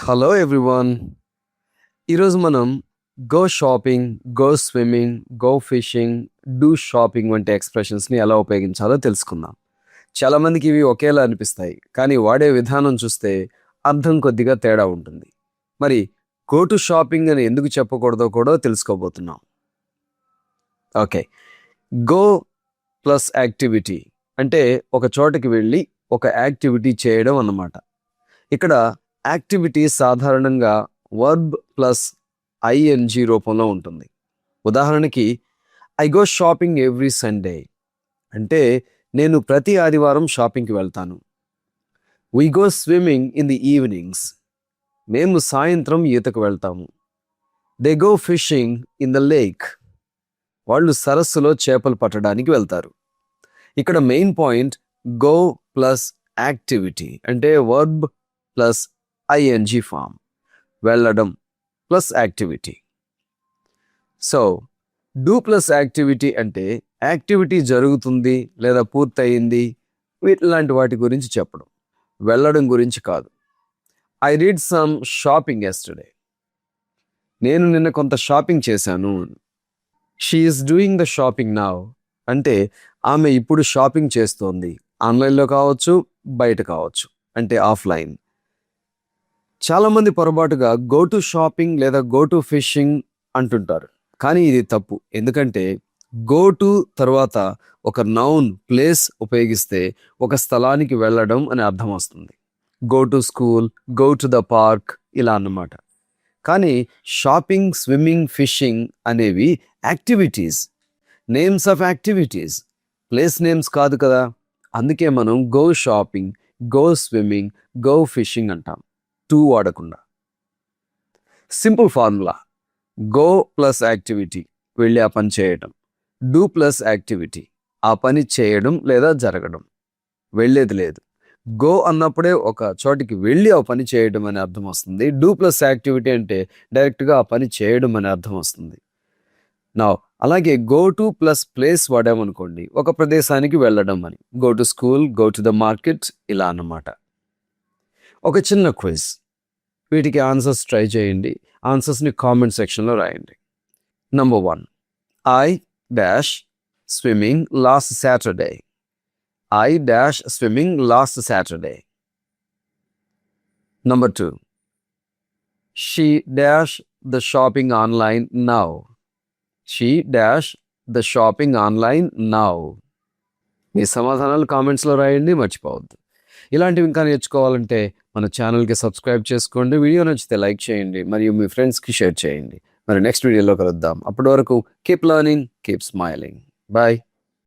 Hello everyone ఈరోజు మనం go shopping go swimming go fishing do shopping వంటి ఎక్స్ప్రెషన్స్ని ఎలా ఉపయోగించాలో తెలుసుకుందాం. చాలామందికి ఇవి ఒకేలా అనిపిస్తాయి కానీ వాడే విధానం చూస్తే అర్థం కొద్దిగా తేడా ఉంటుంది. మరి గో టు షాపింగ్ అని ఎందుకు చెప్పకూడదో కూడా తెలుసుకోబోతున్నాం. ఓకే. గో ప్లస్ యాక్టివిటీ అంటే ఒక చోటకి వెళ్ళి ఒక యాక్టివిటీ చేయడం అన్నమాట. ఇక్కడ యాక్టివిటీ సాధారణంగా వర్బ్ ప్లస్ ఐఎన్జి రూపంలో ఉంటుంది. ఉదాహరణకి I go shopping every Sunday. అంటే నేను ప్రతి ఆదివారం షాపింగ్కి వెళ్తాను. We go swimming in the evenings మేము సాయంత్రం ఈతకు వెళ్తాము. They go fishing in the lake వాళ్ళు సరస్సులో చేపలు పట్టడానికి వెళ్తారు. ఇక్కడ main point go plus activity అంటే వర్బ్ ప్లస్ ఐఎన్జి ఫామ్ వెళ్ళడం plus activity so do plus activity అంటే యాక్టివిటీ జరుగుతుంది లేదా పూర్తయింది వీటిలాంటి వాటి గురించి చెప్పడం. వెళ్ళడం గురించి కాదు. I read some shopping yesterday నేను నిన్న కొంత షాపింగ్ చేశాను. She is doing the shopping now అంటే ఆమె ఇప్పుడు షాపింగ్ చేస్తోంది. ఆన్లైన్లో కావచ్చు బయట కావచ్చు. అంటే ఆఫ్లైన్ చాలామంది పొరపాటుగా గో టు షాపింగ్ లేదా గో టు ఫిషింగ్ అంటుంటారు. కానీ ఇది తప్పు. ఎందుకంటే గో టు తర్వాత ఒక నౌన్ ప్లేస్ ఉపయోగిస్తే ఒక స్థలానికి వెళ్ళడం అని అర్థం వస్తుంది. Go to school go to the park ఇలా అన్నమాట. కానీ షాపింగ్ స్విమ్మింగ్ ఫిషింగ్ అనేవి activities names of activities place names కాదు కదా. అందుకే మనం go shopping go swimming go fishing అంటాం. టూ వాడకుండా. Simple formula. Go plus activity వెళ్ళి ఆ పని చేయడం. డూ ప్లస్ యాక్టివిటీ ఆ పని చేయడం లేదా జరగడం. వెళ్ళేది లేదు. గో అన్నప్పుడే ఒక చోటికి వెళ్ళి ఆ పని చేయడం అనే అర్థం వస్తుంది. డూ ప్లస్ యాక్టివిటీ అంటే డైరెక్ట్గా ఆ పని చేయడం అనే అర్థం వస్తుంది. నా అలాగే గో టు ప్లస్ ప్లేస్ వాడామనుకోండి ఒక ప్రదేశానికి వెళ్ళడం అని. Go to school go to the market ఇలా అన్నమాట. ఒక చిన్న క్విజ్. వీటికి ఆన్సర్స్ ట్రై చేయండి. ఆన్సర్స్ని కామెంట్ సెక్షన్లో రాయండి. Number one I dash swimming last Saturday I dash swimming last Saturday number two she dash the shopping online now she dash the shopping online now మీ సమాధానాలు కామెంట్స్లో రాయండి మర్చిపోవద్దు. ఇలాంటివి ఇంకా నేర్చుకోవాలంటే మన ఛానల్కి సబ్స్క్రైబ్ చేసుకోండి వీడియో నచ్చితే లైక్ చేయండి మరియు మీ ఫ్రెండ్స్కి షేర్ చేయండి. మరి నెక్స్ట్ వీడియోలో కలుద్దాం. అప్పటి వరకు keep learning keep smiling bye